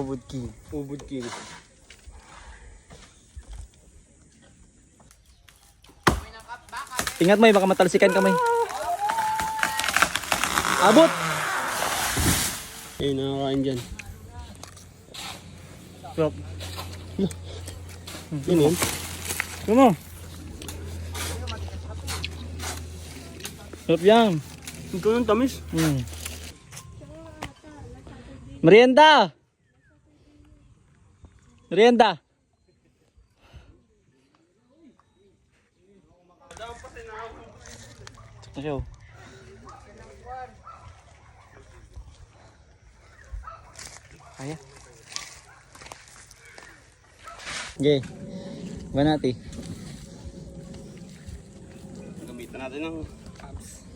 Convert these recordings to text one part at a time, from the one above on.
Ubod king. Ubod king. Ingat eh, baka matalsikan kamay. Abot! Ayun, nakakain dyan. Sarap. Yun yun. Ano? Sarap yan. Ito yung tamis. Hmm. Merienda! Merienda! Ito siya oh. Kaya. Okay. Ba natin? Gamitan natin ng abs.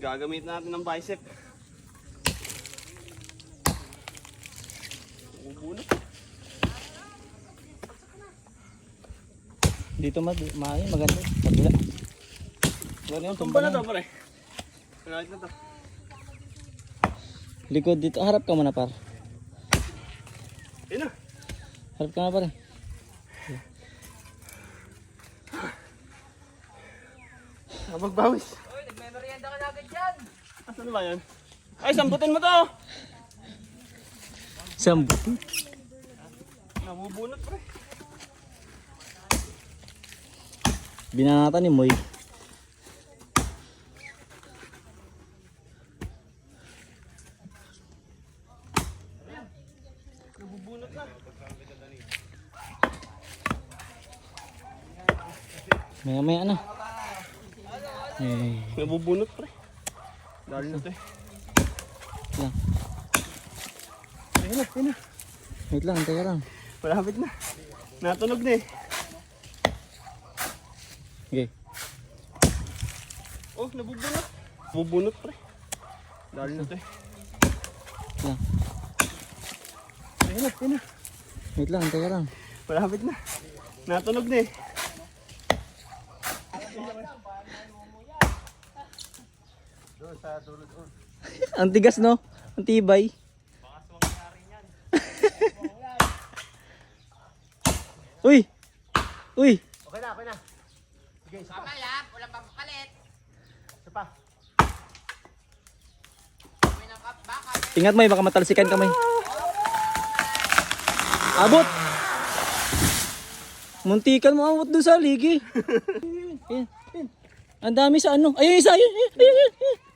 Gagamit natin ng bicep. Ubunot. Dito mag maayo maganda. Pagula. Wala yung Tumba na to pare. Malapit na to. Likod dito. Harap ka muna par. Ayun na. Harap ka na pare. Nabagbawis. Uy, nagme-merienda ka na agad dyan. Asan ba yan? Ay, sambutin mo to. Sambo. Namubunot pre. Binanatan ni Moy. Nabubunot na. Maya maya na. Eh, Nabubunot pre. Dali na to eh. lang. Ayun na, ayun na. Wait lang, teka lang. Malapit na. Natunog na eh. Okay. Oh, nabubunot. Nabubunot pre. Dali na to eh. Lang. Ayun na, ayun na. Wait lang, teka lang. Malapit na. Natunog na eh. Ang tigas no? Ang tibay. Uy! Uy! Okay na, okay na. Sige, isa pa. Mamaya, walang papapalit. Isa pa. May baka. Ingat mo eh, baka matalsikan kamay. Abot! Muntikan mo abot doon sa ligi. Ang dami sa ano. Ayun, isa. Ayun, ayun, ayun, ayun.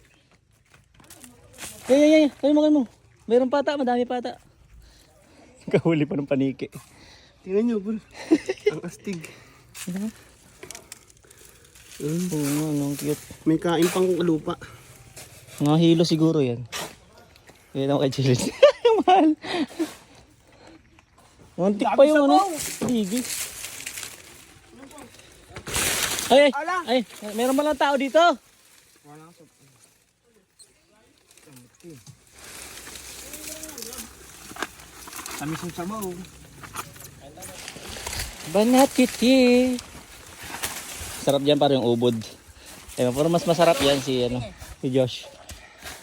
Ayun, ayun, ayun. Kayo mo, kayo mo. Mayroong pata, madami pata. Kahuli pa ng paniki. Tingnan nyo, bro. Ang astig. Oo nga, ang cute. May kain pang lupa. Mga hilo siguro yan. Yan ako kay Chilin. Mahal. Muntik pa yung ano. Ligi. Ay, ay, ay, meron ba lang tao dito? Tamis yung sabaw. Banat kiti. Sarap yan para yung ubod. Eh, pero mas masarap yan si ano, si Josh.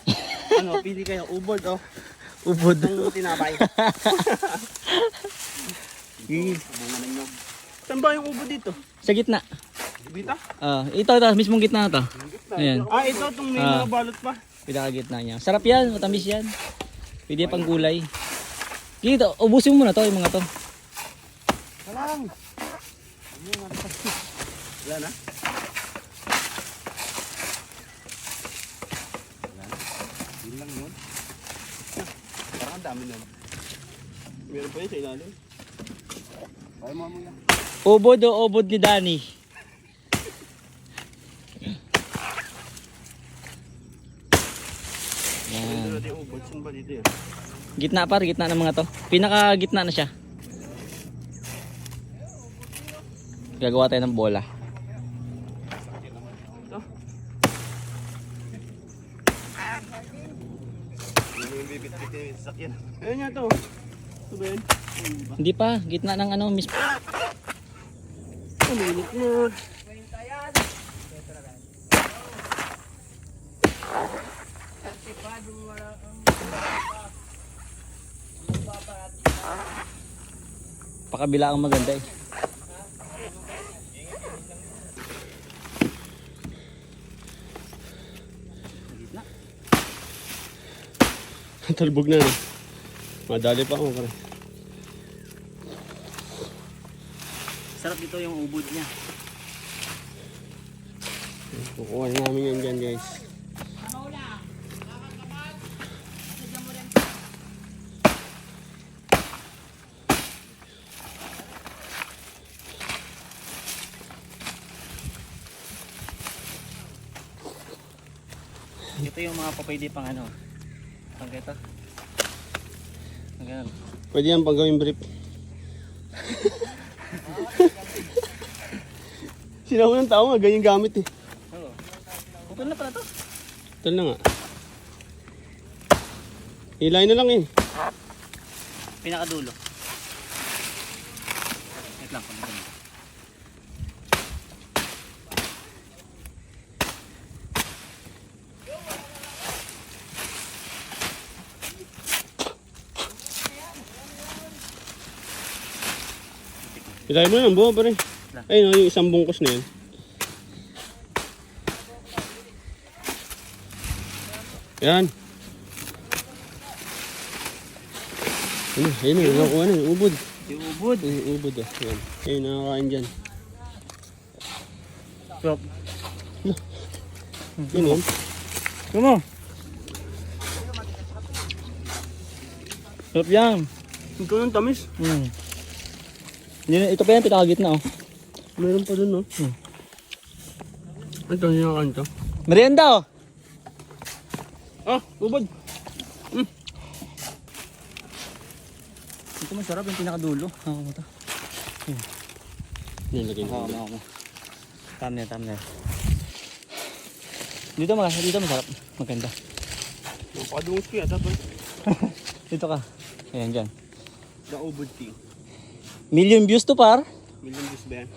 ano, pili kayo. Ubod, oh. Ubod. Ang tinapay. Saan ba yung ubod dito? Sa gitna. Dito? Ah, ito, ito, mismong gitna na to. Ayan. Ah, ito, itong may Ah. mga balot pa. Pinakagitna niya. Sarap yan, matamis yan. Pwede pang gulay. Dito, ubusin mo na to, yung mga to. Walang. Wala na? Wala na. Yun lang yun. Parang ang dami nun. Meron pa yun sa ilalim. Ay, mamaya. Ubod o ubod ni Danny. Yan. Meron natin yung ubod. Saan ba dito yan? Gitna par, gitna ng mga to. Pinaka gitna na siya. Gagawa tayo ng bola. Ayun nga to. Hindi pa, gitna ng ano mismo. Umilit na. Pakabila ang maganda eh. Talbog na. no? Madali pa ako. Pare. Sarap dito yung ubod niya. Kukuha na namin yan dyan guys. Ito yung mga papaydi pang ano. Pang ito. Pang ganun. Pwede yan pag gawing brief. Sinawa ng tao nga, ganyan gamit eh. Oo. Pupil na pala to. Ito na nga. Hilay na lang eh. Pinakadulo. Wait lang, pagdating mo. Ng buo pare. Ayun oh, yung isang bungkus na yun. Yan. Ano, ayun na, nakuha na, yung ubod. Yung ubod. Yung ubod ah, yan. Ayun, nakakain dyan. Stop. Yun oh. Come on. Sarap yan. Ikaw ng tamis. Hmm. Yun, ito pa yan, pinakagitna oh. Meron pa dun no. Hmm. Ito, yung nakakain to. Merienda oh. Ah, ubod. Ito masarap yung pinakadulo. Ako mo to. Yan, lagay na. Oo, oo, oo. Tama na, tama na. Dito mga, dito masarap. Maganda. Napakadungos ko yata pare. Dito ka. Ayan, dyan. The ubod tea. Million views to par. Million views ba yan?